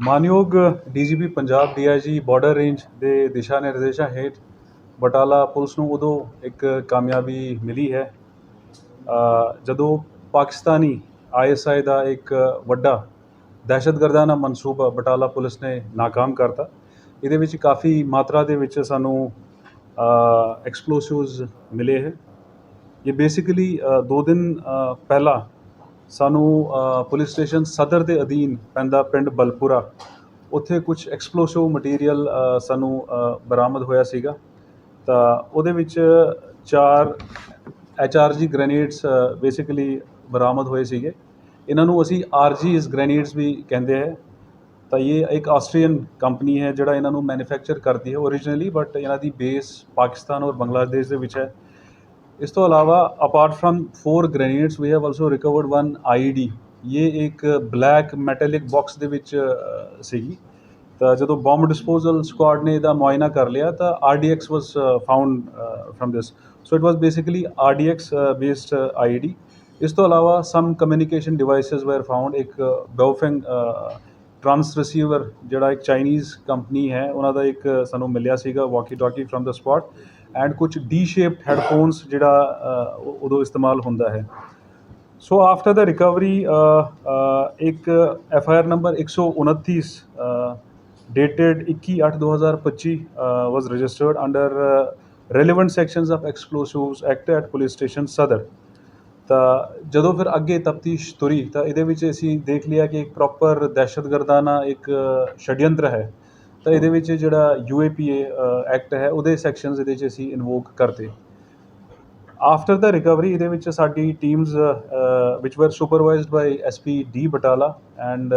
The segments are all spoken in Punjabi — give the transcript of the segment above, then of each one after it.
ਮਾਨਯੋਗ DGP Punjab DIG border range ਦੇ ਦਿਸ਼ਾ ਨਿਰਦੇਸ਼ਾਂ ਹੇਠ ਬਟਾਲਾ ਪੁਲਿਸ ਨੂੰ ਉਦੋਂ ਇੱਕ ਕਾਮਯਾਬੀ ਮਿਲੀ ਹੈ। ਜਦੋਂ ਪਾਕਿਸਤਾਨੀ ਆਈਐਸਆਈ ਦਾ ਇੱਕ ਵੱਡਾ ਦਹਿਸ਼ਤਗਰਦਾਨਾ ਮਨਸੂਬਾ ਬਟਾਲਾ ਪੁਲਿਸ ਨੇ ਨਾਕਾਮ ਕਰਤਾ। ਇਹਦੇ ਵਿੱਚ ਕਾਫੀ ਮਾਤਰਾ ਦੇ ਵਿੱਚ ਸਾਨੂੰ ਐਕਸਪਲੋਸਿਵਸ ਮਿਲੇ ਹੈ। ਇਹ ਬੇਸਿਕਲੀ ਦੋ ਦਿਨ ਪਹਿਲਾਂ ਸਾਨੂੰ ਪੁਲਿਸ ਸਟੇਸ਼ਨ ਸਦਰ ਦੇ ਅਧੀਨ ਪੈਂਦਾ ਪਿੰਡ ਬਲਪੁਰਾ। ਉੱਥੇ ਕੁਝ ਐਕਸਪਲੋਸਿਵ ਮਟੀਰੀਅਲ ਸਾਨੂੰ ਬਰਾਮਦ ਹੋਇਆ ਸੀਗਾ। ਤਾਂ ਉਹਦੇ ਵਿੱਚ ਚਾਰ ਐਚਆਰਜੀ ਗ੍ਰੇਨੇਡਸ ਬੇਸਿਕਲੀ ਬਰਾਮਦ ਹੋਏ ਸੀਗੇ। ਇਹਨਾਂ ਨੂੰ ਅਸੀਂ ਆਰਜੀਸ ਗ੍ਰੇਨੇਡਸ ਵੀ ਕਹਿੰਦੇ ਹੈ ਤਾਂ ਇਹ ਇੱਕ ਆਸਟਰੀਅਨ ਕੰਪਨੀ ਹੈ, ਜਿਹੜਾ ਇਹਨਾਂ ਨੂੰ ਮੈਨੂਫੈਕਚਰ ਕਰਦੀ ਹੈ ਓਰੀਜਨਲੀ ਬਟ ਇਹਨਾਂ ਦੀ ਬੇਸ ਪਾਕਿਸਤਾਨ ਔਰ ਬੰਗਲਾਦੇਸ਼ ਦੇ ਵਿੱਚ ਹੈ। ਇਸ ਤੋਂ ਇਲਾਵਾ apart from four grenades we have also recovered one IED ਇਹ ਇੱਕ ਬਲੈਕ ਮੈਟੈਲਿਕ ਬਾਕਸ ਦੇ ਵਿੱਚ ਸੀਗੀ। ਤਾਂ ਜਦੋਂ ਬੰਬ ਡਿਸਪੋਜ਼ਲ ਸਕੁਆਡ ਨੇ ਇਹਦਾ ਮੁਆਇਨਾ ਕਰ ਲਿਆ, ਤਾਂ RDX was found from this so it was basically RDX based IED ਇਸ ਤੋਂ ਇਲਾਵਾ some communication devices were found ਇੱਕ ਬਾਓਫੈਂਗ ਟਰਾਂਸ ਰਿਸੀਵਰ ਜਿਹੜਾ ਇੱਕ ਚਾਈਨੀਜ਼ ਕੰਪਨੀ ਹੈ, ਉਹਨਾਂ ਦਾ ਇੱਕ ਸਾਨੂੰ ਮਿਲਿਆ ਸੀਗਾ walkie talkie from the spot and ਕੁਝ ਡੀ ਸ਼ੇਪਡ ਹੈੱਡਫੋਨਸ ਜਿਹੜਾ ਉਦੋਂ ਇਸਤੇਮਾਲ ਹੁੰਦਾ ਹੈ। ਸੋ ਆਫਟਰ ਦਾ ਰਿਕਵਰੀ ਇੱਕ F I R number 129 dated 21/8/2025 was registered under relevant sections of explosives act at police station Sadar ਤਾਂ ਜਦੋਂ ਫਿਰ ਅੱਗੇ ਤਫਤੀਸ਼ ਤੁਰੀ, ਤਾਂ ਇਹਦੇ ਵਿੱਚ ਅਸੀਂ ਦੇਖ ਲਿਆ ਕਿ ਇੱਕ ਪ੍ਰੋਪਰ ਦਹਿਸ਼ਤਗਰਦਾਨਾ, ਇੱਕ ਛੜਯੰਤਰ ਹੈ। ਤਾਂ ਇਹਦੇ ਵਿੱਚ ਜਿਹੜਾ ਯੂਏਪੀਏ ਐਕਟ ਹੈ ਉਹਦੇ ਸੈਕਸ਼ਨਸ ਇਹਦੇ ਵਿੱਚ ਅਸੀਂ ਇਨਵੋਕ ਕਰਤੇ ਆਫਟਰ ਦਾ ਰਿਕਵਰੀ ਇਹਦੇ ਵਿੱਚ ਸਾਡੀ teams which were supervised by SP D Batala and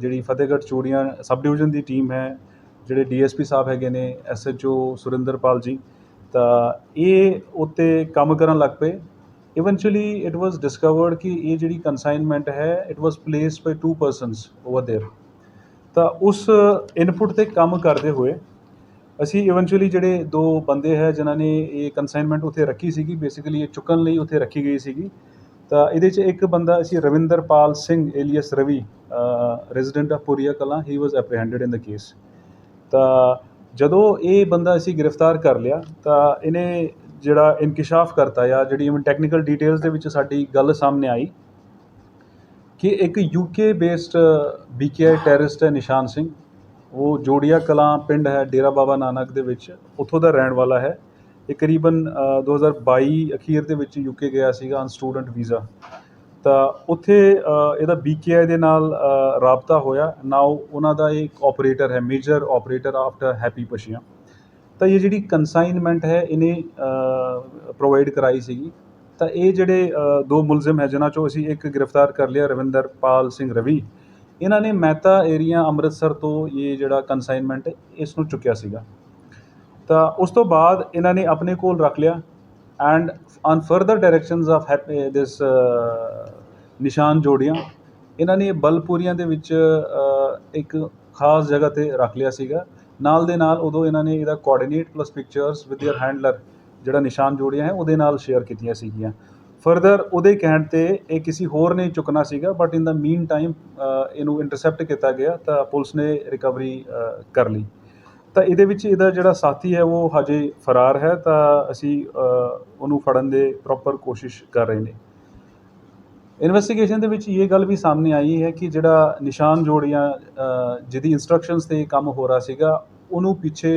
ਜਿਹੜੀ ਫਤਿਹਗੜ੍ਹ ਚੂੜੀਆਂ ਸਬ ਡਿਵੀਜ਼ਨ ਦੀ ਟੀਮ ਹੈ ਜਿਹੜੇ ਡੀਐਸਪੀ ਸਾਹਿਬ ਹੈਗੇ ਨੇ ਐਸਐਚਓ ਸੁਰਿੰਦਰਪਾਲ ਜੀ ਤਾਂ ਇਹ ਉੱਤੇ ਕੰਮ ਕਰਨ ਲੱਗ ਪਏ ਇਵੈਂਚੁਅਲੀ ਇਟ ਵਾਸ ਡਿਸਕਵਰਡ ਕਿ ਇਹ ਜਿਹੜੀ ਕਨਸਾਈਨਮੈਂਟ ਹੈ it was placed by two persons over there ਤਾਂ ਉਸ ਇਨਪੁਟ ਤੇ ਕੰਮ ਕਰਦੇ ਹੋਏ ਅਸੀਂ ਇਵੈਂਚੁਅਲੀ ਜਿਹੜੇ ਦੋ ਬੰਦੇ ਹੈ, ਜਿਨ੍ਹਾਂ ਨੇ ਇਹ ਕੰਸਾਈਨਮੈਂਟ ਉੱਥੇ ਰੱਖੀ ਸੀਗੀ ਬੇਸਿਕਲੀ ਇਹ ਚੁੱਕਣ ਲਈ ਉੱਥੇ ਰੱਖੀ ਗਈ ਸੀਗੀ। ਤਾਂ ਇਹਦੇ 'ਚ ਇੱਕ ਬੰਦਾ ਅਸੀਂ Ravinderpal Singh alias Ravi resident of Puria Kalan he was apprehended in the case ਤਾਂ ਜਦੋਂ ਇਹ ਬੰਦਾ ਅਸੀਂ ਗ੍ਰਿਫਤਾਰ ਕਰ ਲਿਆ, ਤਾਂ ਇਹਨੇ ਜਿਹੜਾ ਇਨਕਸ਼ਾਫ ਕਰਤਾ ਜਾਂ ਜਿਹੜੀ ਇਵਨ ਟੈਕਨੀਕਲ ਡੀਟੇਲਸ ਦੇ ਵਿੱਚ ਸਾਡੀ ਗੱਲ ਸਾਹਮਣੇ ਆਈ ਕਿ ਇੱਕ ਯੂਕੇ ਬੇਸਡ ਬੀਕੇਆਈ ਟੈਰਰਿਸਟ ਹੈ ਨਿਸ਼ਾਨ ਸਿੰਘ। ਉਹ ਜੋੜੀਆ ਕਲਾਂ ਪਿੰਡ ਹੈ ਡੇਰਾ ਬਾਬਾ ਨਾਨਕ ਦੇ ਵਿੱਚ। ਉੱਥੋਂ ਦਾ ਰਹਿਣ ਵਾਲਾ ਹੈ। ਇਹ ਕਰੀਬਨ ਅ, 2022 ਅਖੀਰ ਦੇ ਵਿੱਚ ਯੂਕੇ ਗਿਆ ਸੀਗਾ ਔਨ ਸਟੂਡੈਂਟ ਵੀਜ਼ਾ। ਤਾਂ ਉੱਥੇ ਅ, ਇਹਦਾ ਬੀਕੇਆਈ ਦੇ ਨਾਲ ਰਾਬਤਾ ਹੋਇਆ। ਨਾਓ ਉਹਨਾਂ ਦਾ ਇੱਕ ਆਪਰੇਟਰ ਹੈ major operator after Happy Passian ਤਾਂ ਇਹ ਜਿਹੜੀ ਕਨਸਾਈਨਮੈਂਟ ਹੈ ਇਹਨੇ ਪ੍ਰੋਵਾਈਡ ਕਰਾਈ ਸੀਗੀ। ਤਾਂ ਇਹ ਜਿਹੜੇ ਅ, ਦੋ ਮੁਲਜ਼ਮ ਹੈ ਜਿਨ੍ਹਾਂ ਚੋਂ ਅਸੀਂ ਇੱਕ ਗ੍ਰਿਫਤਾਰ ਕਰ ਲਿਆ ਰਵਿੰਦਰਪਾਲ ਸਿੰਘ ਰਵੀ ਇਹਨਾਂ ਨੇ ਮਹਿਤਾ ਏਰੀਆ ਅੰਮ੍ਰਿਤਸਰ ਤੋਂ ਇਹ ਜਿਹੜਾ ਕਨਸਾਈਨਮੈਂਟ ਇਸ ਨੂੰ ਚੁੱਕਿਆ ਸੀਗਾ ਤਾਂ ਉਸ ਤੋਂ ਬਾਅਦ ਇਹਨਾਂ ਨੇ ਆਪਣੇ ਕੋਲ ਰੱਖ ਲਿਆ and on further directions of this ਨਿਸ਼ਾਨ ਜੋੜੀਆਂ ਇਹਨਾਂ ਨੇ ਬਲਪੂਰੀਆਂ ਦੇ ਵਿੱਚ ਅ, ਇੱਕ ਖਾਸ ਜਗ੍ਹਾ ਤੇ ਰੱਖ ਲਿਆ ਸੀਗਾ ਨਾਲ ਦੇ ਨਾਲ ਉਦੋਂ ਇਹਨਾਂ ਨੇ ਇਹਦਾ coordinate plus pictures with their handler ਜਿਹੜਾ ਨਿਸ਼ਾਨ ਜੋੜੀਆਂ ਹੈ, ਉਹਦੇ ਨਾਲ ਸ਼ੇਅਰ ਕੀਤੀਆਂ ਸੀਗੀਆਂ। ਫਰਦਰ ਉਹਦੇ ਕਹਿਣ ਤੇ ਇਹ ਕਿਸੇ ਹੋਰ ਨੇ ਚੁੱਕਣਾ ਸੀਗਾ but in the mean time ਇਹਨੂੰ ਇੰਟਰਸੈਪਟ ਕੀਤਾ ਗਿਆ, ਤਾਂ ਪੁਲਿਸ ਨੇ ਰਿਕਵਰੀ ਕਰ ਲਈ। ਤਾਂ ਇਹਦੇ ਵਿੱਚ ਇਹਦਾ ਜਿਹੜਾ ਸਾਥੀ ਹੈ, ਉਹ ਹਜੇ ਫਰਾਰ ਹੈ, ਤਾਂ ਅਸੀਂ ਉਹਨੂੰ ਫੜਨ ਦੇ ਪ੍ਰੋਪਰ ਕੋਸ਼ਿਸ਼ ਕਰ ਰਹੇ ਨੇ। ਇਨਵੈਸਟੀਗੇਸ਼ਨ ਦੇ ਵਿੱਚ ਇਹ ਗੱਲ ਵੀ ਸਾਹਮਣੇ ਆਈ ਹੈ ਕਿ ਜਿਹੜਾ ਨਿਸ਼ਾਨ ਜੋੜੀਆਂ ਜਿਹਦੀ ਇਨਸਟਰਕਸ਼ਨਸ ਤੇ ਕੰਮ ਹੋ ਰਿਹਾ ਸੀਗਾ ਉਹਨੂੰ ਪਿੱਛੇ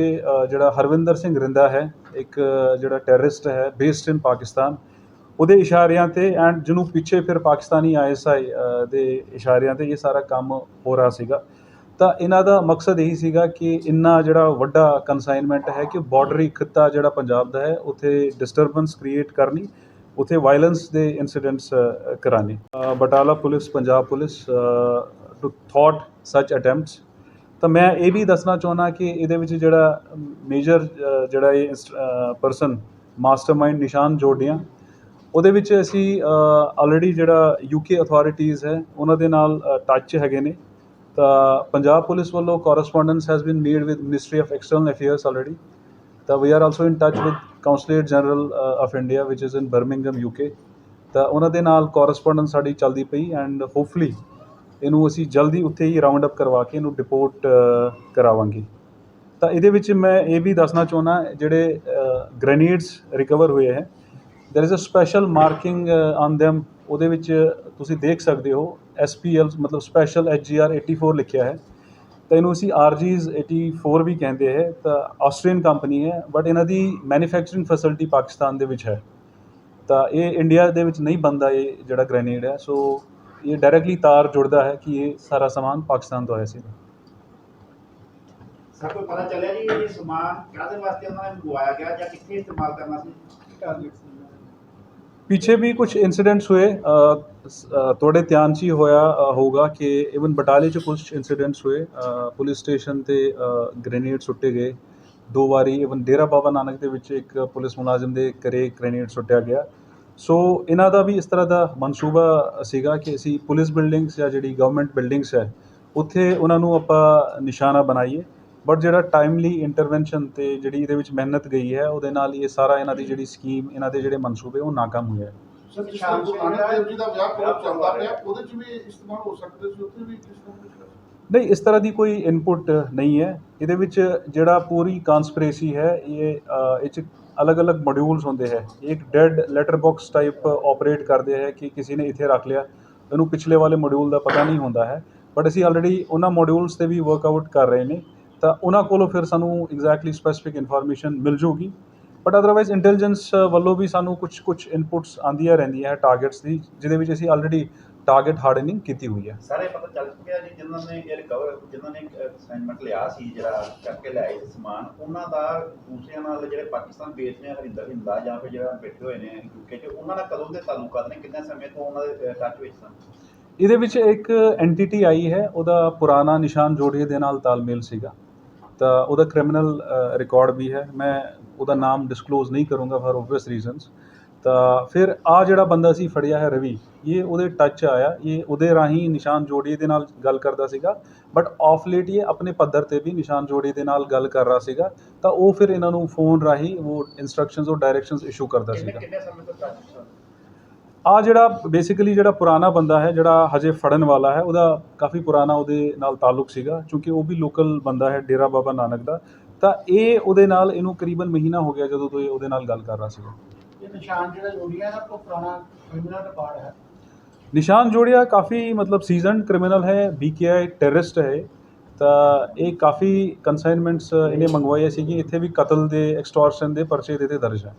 ਜਿਹੜਾ ਹਰਵਿੰਦਰ ਸਿੰਘ ਰਿੰਦਾ ਹੈ, ਇੱਕ ਜਿਹੜਾ ਟੈਰਰਿਸਟ ਹੈ, ਬੇਸਡ ਇਨ ਪਾਕਿਸਤਾਨ, ਉਹਦੇ ਇਸ਼ਾਰਿਆਂ ਤੇ ਐਂਡ ਜਿਹਨੂੰ ਪਿੱਛੇ ਫਿਰ ਪਾਕਿਸਤਾਨੀ ਆਈਐਸਆਈ ਦੇ ਇਸ਼ਾਰਿਆਂ ਤੇ ਇਹ ਸਾਰਾ ਕੰਮ ਹੋ ਰਿਹਾ ਸੀਗਾ। ਤਾਂ ਇਹਨਾਂ ਦਾ ਮਕਸਦ ਇਹੀ ਸੀਗਾ ਕਿ ਇੰਨਾ ਜਿਹੜਾ ਵੱਡਾ ਕਨਸਾਈਨਮੈਂਟ ਹੈ ਕਿ ਬਾਰਡਰੀ ਖਿੱਤਾ ਜਿਹੜਾ ਪੰਜਾਬ ਦਾ ਹੈ, ਉੱਥੇ ਡਿਸਟਰਬੈਂਸ ਕ੍ਰੀਏਟ ਕਰਨੀ, ਉੱਥੇ ਵਾਇਲੈਂਸ ਦੇ incidents ਕਰਾਣੇ Batala police, Punjab police to thought such attempts ਤਾਂ ਮੈਂ ਇਹ ਵੀ ਦੱਸਣਾ ਚਾਹੁੰਦਾ ਕਿ ਇਹਦੇ ਵਿੱਚ ਜਿਹੜਾ ਮੇਜਰ ਜਿਹੜਾ ਇਹ ਪਰਸਨ ਮਾਸਟਰਮਾਈਂਡ ਨਿਸ਼ਾਨ ਜੋੜੀਆਂ ਉਹਦੇ ਵਿੱਚ ਅਸੀਂ ਆਲਰੇਡੀ ਜਿਹੜਾ ਯੂਕੇ ਅਥਾਰਟੀਜ਼ ਹੈ, ਉਹਨਾਂ ਦੇ ਨਾਲ ਟੱਚ ਹੈਗੇ ਨੇ। ਤਾਂ ਪੰਜਾਬ ਪੁਲਿਸ ਵੱਲੋਂ correspondence has been made with ministry of external affairs already ਤਾਂ we are also in touch with consulate general of India which is in Birmingham UK ਤਾਂ ਉਹਨਾਂ ਦੇ ਨਾਲ ਕੋਰਸਪੋਂਡੈਂਸ ਸਾਡੀ ਚੱਲਦੀ ਪਈ ਐਂਡ ਹੋਪਫੁਲੀ ਇਹਨੂੰ ਅਸੀਂ ਜਲਦੀ ਉੱਥੇ ਹੀ ਰਾਉਂਡ ਅਪ ਕਰਵਾ ਕੇ ਇਹਨੂੰ ਡਿਪੋਰਟ ਕਰਾਵਾਂਗੇ। ਤਾਂ ਇਹਦੇ ਵਿੱਚ ਮੈਂ ਇਹ ਵੀ ਦੱਸਣਾ ਚਾਹੁੰਦਾ ਜਿਹੜੇ ਗ੍ਰੇਨੇਡਸ ਰਿਕਵਰ ਹੋਏ ਹੈ there is a special marking uh, on them ਉਹਦੇ ਵਿੱਚ ਤੁਸੀਂ ਦੇਖ ਸਕਦੇ ਹੋ SPL ਮਤਲਬ ਸਪੈਸ਼ਲ HGR 84 ਲਿਖਿਆ ਹੈ। ਤਾਂ ਇਹਨੂੰ ਅਸੀਂ RGs 84 ਵੀ ਕਹਿੰਦੇ ਹੈ ਤਾਂ ਆਸਟਰੀਅਨ ਕੰਪਨੀ ਹੈ ਬਟ ਇਹਨਾਂ ਦੀ ਮੈਨੂਫੈਕਚਰਿੰਗ ਫੈਸਿਲਿਟੀ ਪਾਕਿਸਤਾਨ ਦੇ ਵਿੱਚ ਹੈ। ਤਾਂ ਇਹ ਇੰਡੀਆ ਦੇ ਵਿੱਚ ਨਹੀਂ ਬਣਦਾ ਇਹ ਜਿਹੜਾ ਗ੍ਰੇਨੇਡ ਹੈ ਸੋ ਇਹ ਡਾਇਰੈਕਟਲੀ ਤਾਰ ਜੁੜਦਾ ਹੈ ਕਿ ਇਹ ਸਾਰਾ ਸਮਾਨ ਪਾਕਿਸਤਾਨ ਤੋਂ ਆਇਆ ਸੀ। ਸਰ ਕੋਈ ਪਤਾ ਚੱਲਿਆ ਜੀ ਇਹ ਸਮਾਨ ਕਾਹਦੇ ਵਾਸਤੇ ਉਹਨਾਂ ਨੇ ਮੰਗਵਾਇਆ ਗਿਆ ਜਾਂ ਕਿੱਥੇ ਇਸਤੇਮਾਲ ਕਰਨਾ ਸੀ? ਪਿੱਛੇ ਵੀ ਕੁਝ ਇਨਸੀਡੈਂਟਸ ਹੋਏ ਤੁਹਾਡੇ ਧਿਆਨ 'ਚ ਹੀ ਹੋਇਆ ਹੋਊਗਾ ਕਿ ਇਵਨ ਬਟਾਲੇ 'ਚ ਕੁਝ ਇਨਸੀਡੈਂਟਸ ਹੋਏ ਪੁਲਿਸ ਸਟੇਸ਼ਨ ਤੇ ਗ੍ਰੇਨੇਡ ਸੁੱਟੇ ਗਏ। ਦੋ ਵਾਰੀ ਇਵਨ ਡੇਰਾ ਬਾਬਾ ਨਾਨਕ ਦੇ ਵਿੱਚ ਇੱਕ ਪੁਲਿਸ ਮੁਲਾਜ਼ਮ ਦੇ ਘਰੇ ਗ੍ਰੇਨੇਡ ਸੁੱਟਿਆ ਗਿਆ। ਸੋ ਇਹਨਾਂ ਦਾ ਵੀ ਇਸ ਤਰ੍ਹਾਂ ਦਾ ਮਨਸੂਬਾ ਸੀਗਾ ਕਿ ਅਸੀਂ ਪੁਲਿਸ ਬਿਲਡਿੰਗਸ ਜਾਂ ਜਿਹੜੀ ਗਵਰਨਮੈਂਟ ਬਿਲਡਿੰਗਸ ਹੈ ਉੱਥੇ ਉਹਨਾਂ ਨੂੰ ਆਪਾਂ ਨਿਸ਼ਾਨਾ ਬਣਾਈਏ। ਬਟ ਜਿਹੜਾ ਟਾਈਮਲੀ ਇੰਟਰਵੈਂਸ਼ਨ ਤੇ ਜਿਹੜੀ ਇਹਦੇ ਵਿੱਚ ਮਿਹਨਤ ਗਈ ਹੈ ਉਹਦੇ ਨਾਲ ਇਹ ਸਾਰਾ ਇਹਨਾਂ ਦੀ ਜਿਹੜੀ ਸਕੀਮ ਇਹਨਾਂ ਦੇ ਜਿਹੜੇ ਮਨਸੂਬੇ ਉਹ ਨਾਕਾਮ ਹੋਏ ਹੈ ਸਰ ਜਿਸ ਤਰ੍ਹਾਂ ਗੁਰੂ ਨਾਨਕ ਦੇਵ ਜੀ ਦਾ ਵਿਆਹ ਕੋਲ ਚੱਲਦਾ ਪਿਆ ਉਹਦੇ ਚ ਵੀ ਇਸਤੇਮਾਲ ਹੋ ਸਕਦੇ ਸੀ ਉੱਥੇ ਵੀ ਕਿਸ ਤਰ੍ਹਾਂ ਕੁਛ ਨਹੀਂ ਇਸ ਤਰ੍ਹਾਂ ਦੀ ਕੋਈ ਇਨਪੁਟ ਨਹੀਂ ਹੈ। ਇਹਦੇ ਵਿੱਚ ਜਿਹੜਾ ਪੂਰੀ ਕਨਸਪੀਰੇਸੀ ਹੈ ਇਹ ਇਹ 'ਚ ਅਲੱਗ-ਅਲੱਗ ਮੋਡਿਊਲਸ ਹੁੰਦੇ ਹੈ। ਇੱਕ dead letter box type operate ਕਰਦੇ ਹੈ ਕਿ ਕਿਸੇ ਨੇ ਇੱਥੇ ਰੱਖ ਲਿਆ। ਇਹਨੂੰ ਪਿਛਲੇ ਵਾਲੇ ਮੋਡਿਊਲ ਦਾ ਪਤਾ ਨਹੀਂ ਹੁੰਦਾ ਹੈ। ਬਟ ਅਸੀਂ ਆਲਰੇਡੀ ਉਹਨਾਂ ਮੋਡਿਊਲਸ ਤੇ ਵੀ ਵਰਕਆਊਟ ਕਰ ਰਹੇ ਨੇ। ਤਾਂ ਉਹਨਾਂ ਕੋਲੋਂ ਫਿਰ ਸਾਨੂੰ ਐਗਜ਼ੈਕਟਲੀ ਸਪੈਸੀਫਿਕ ਇਨਫੋਰਮੇਸ਼ਨ ਮਿਲ ਜੂਗੀ। ਬਟ ਅਦਰਵਾਈਜ਼ ਇੰਟੈਲੀਜੈਂਸ ਵੱਲੋਂ ਵੀ ਸਾਨੂੰ ਕੁਝ ਕੁਝ ਇਨਪੁਟਸ ਆਉਂਦੀਆਂ ਰਹਿੰਦੀਆਂ ਹੈ ਟਾਰਗੇਟਸ ਦੀ, ਜਿਹਦੇ ਵਿੱਚ ਅਸੀਂ ਆਲਰੇਡੀ ਟਾਰਗੇਟ ਹਾਰਡਨਿੰਗ ਕੀਤੀ ਹੋਈ ਹੈ। ਸਾਰੇ ਜਿਨ੍ਹਾਂ ਨੇ ਇਹ ਰਿਕਵਰ ਜਿਨ੍ਹਾਂ ਨੇ ਅਸਾਈਨਮੈਂਟ ਲਿਆ ਸੀ ਜਿਹੜਾ ਚੱਕ ਲਿਆਏ ਸੀ ਸਮਾਨ, ਉਹਨਾਂ ਦਾ ਦੂਸਰਿਆਂ ਨਾਲ ਜਿਹੜੇ ਪਾਕਿਸਤਾਨ ਬੇਸ ਨੇ ਹਰਿੰਦਰ ਹਿੰਦਾ ਜਾਂ ਫਿਰ ਜਿਹੜਾ ਬੈਠੇ ਹੋਏ ਨੇ ਯੂਕੇ 'ਚ, ਉਹਨਾਂ ਨਾਲ ਕਦੋਂ ਦੇ ਤਾਲੁਕਾਤ ਨੇ, ਕਿੰਨੇ ਸਮੇਂ ਤੋਂ ਉਹਨਾਂ ਦੇ ਟੱਚ ਵਿੱਚ ਸਨ? ਇਹਦੇ ਵਿੱਚ ਇੱਕ ਐਂਟੀਟੀ ਆਈ ਹੈ, ਉਹਦਾ ਪੁਰਾਣਾ ਨਿਸ਼ਾਨ ਜੋੜੀਏ ਦੇ ਨਾਲ ਤਾਲਮੇਲ ਸੀਗਾ। ਤਾਂ ਉਹਦਾ ਕ੍ਰਿਮੀਨਲ ਰਿਕਾਰਡ ਵੀ ਹੈ। ਮੈਂ ਉਹਦਾ ਨਾਮ ਡਿਸਕਲੋਜ਼ ਨਹੀਂ ਕਰੂੰਗਾ ਫॉर obvious ਰੀਜ਼ਨਸ ਤਾਂ ਫਿਰ ਆ ਜਿਹੜਾ ਬੰਦਾ ਸੀ ਫੜਿਆ ਹੈ ਰਵੀ ਇਹ ਉਹਦੇ ਟੱਚ ਆਇਆ ਇਹ ਉਹਦੇ ਰਾਹੀਂ ਨਿਸ਼ਾਨ ਜੋੜੀਏ ਦੇ ਨਾਲ ਗੱਲ ਕਰਦਾ ਸੀਗਾ ਬਟ ਆਫ ਲੇਟ ਇਹ ਆਪਣੇ ਪੱਧਰ ਤੇ ਵੀ ਨਿਸ਼ਾਨ ਜੋੜੀਏ ਦੇ ਨਾਲ ਗੱਲ ਕਰ ਰਿਹਾ ਸੀਗਾ ਤਾਂ ਉਹ ਫਿਰ ਇਹਨਾਂ ਨੂੰ ਫੋਨ ਰਾਹੀਂ ਉਹ ਇਨਸਟਰਕਸ਼ਨਸ ਔਰ ਡਾਇਰੈਕਸ਼ਨਸ ਇਸ਼ੂ ਕਰਦਾ ਸੀਗਾ। ਆ ਜਿਹੜਾ ਬੇਸਿਕਲੀ ਜਿਹੜਾ ਪੁਰਾਣਾ ਬੰਦਾ ਹੈ ਜਿਹੜਾ ਹਜੇ ਫੜਨ ਵਾਲਾ ਹੈ ਉਹਦਾ ਕਾਫੀ ਪੁਰਾਣਾ ਉਹਦੇ ਨਾਲ ਤਾਲੁਕ ਸੀਗਾ ਕਿਉਂਕਿ ਉਹ ਵੀ ਲੋਕਲ ਬੰਦਾ ਹੈ ਡੇਰਾ ਬਾਬਾ ਨਾਨਕ ਦਾ ਤਾਂ ਇਹ ਉਹਦੇ ਨਾਲ ਇਹਨੂੰ ਕਰੀਬਨ ਮਹੀਨਾ ਹੋ ਗਿਆ ਜਦੋਂ ਤੋਂ ਇਹ ਉਹਦੇ ਨਾਲ ਗੱਲ ਕਰ ਰਿਹਾ ਸੀਗਾ। ਇਹ ਨਿਸ਼ਾਨ ਜਿਹੜਾ ਜੋੜੀਆਂ ਦਾ ਤੋਂ ਪੁਰਾਣਾ ਕ੍ਰਿਮੀਨਲ ਰਿਕਾਰਡ ਹੈ। ਨਿਸ਼ਾਨ ਜੋੜਿਆ ਕਾਫੀ ਮਤਲਬ ਸੀਜ਼ਨਡ ਕ੍ਰਿਮੀਨਲ ਹੈ ਬੀਕੇਆਈ ਟੈਰਰਿਸਟ ਹੈ ਤਾਂ ਇਹ ਕਾਫੀ ਕਨਸਾਈਨਮੈਂਟਸ ਇਹਨੇ ਮੰਗਵਾਏ ਸੀਗੇ ਇੱਥੇ ਵੀ ਕਤਲ ਦੇ ਐਕਸਟੋਰਸ਼ਨ ਦੇ ਪਰਚੇ ਦੇ ਤੇ ਦਰਜ ਹੈ।